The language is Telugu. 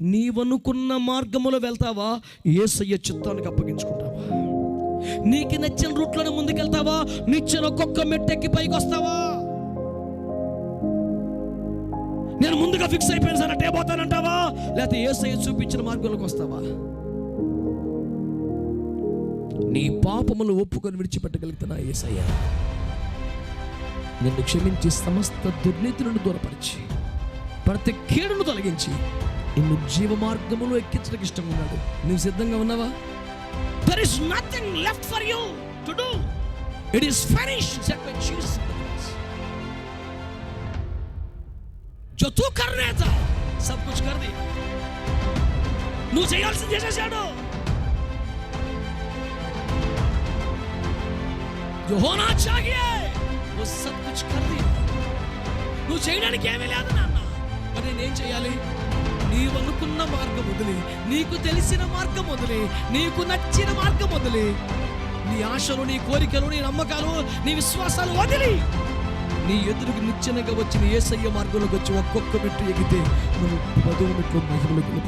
నీవనుకున్న మార్గములో వెళ్తావా? ఏసయ్య చిత్తానికి అప్పగించుకుంటావా? నీకు నచ్చిన రూట్లను ముందుకెళ్తావా? నిచ్చిన ఒక్కొక్క మెట్టెక్కి పైకి వస్తావా నేను ముందుగా ఫిక్స్ అయిపోయాను సార్ అట్టే పోతానంటావా? లేకపోతే ఏసయ్య చూపించిన మార్గంలోకి వస్తావా? నీ పాపములు ఒప్పుకొని విడిచిపెట్టగలుగుతున్నా ఏసయ్య. నిన్ను క్షమించి సమస్త దుర్నీతి నుండి దూరపరిచి ప్రతి కీడును తొలగించి నిన్ను జీవ మార్గములో ఎక్కించడానికి ఇష్టంగా ఉన్నాడు నువ్వు సిద్ధంగా ఉన్నావా there is nothing left for you to do it is finish set by Jesus जो तू करने था सब कुछ कर दिया నువ్వు చేయాల్సింది చేసేసాడు जो होना चाहिए वो सब कुछ कर दिया నువ్వు చేయడానికి ఏమీ లేదు నాన్న మరి నేనేం చేయాలి నీవు అనుకున్న మార్గం వదిలి నీకు తెలిసిన మార్గం వదిలి నీకు నచ్చిన మార్గం వదిలి. నీ ఆశలు నీ కోరికలు నీ నమ్మకాలు నీ విశ్వాసాలు వదిలి. నీ ఎదురుకు నిచ్చెనగా వచ్చిన ఏసయ్య మార్గంలోకి వచ్చి ఒక్కొక్క మెట్టు ఎగితే నువ్వు పదవ మెట్లు మహిమలోకి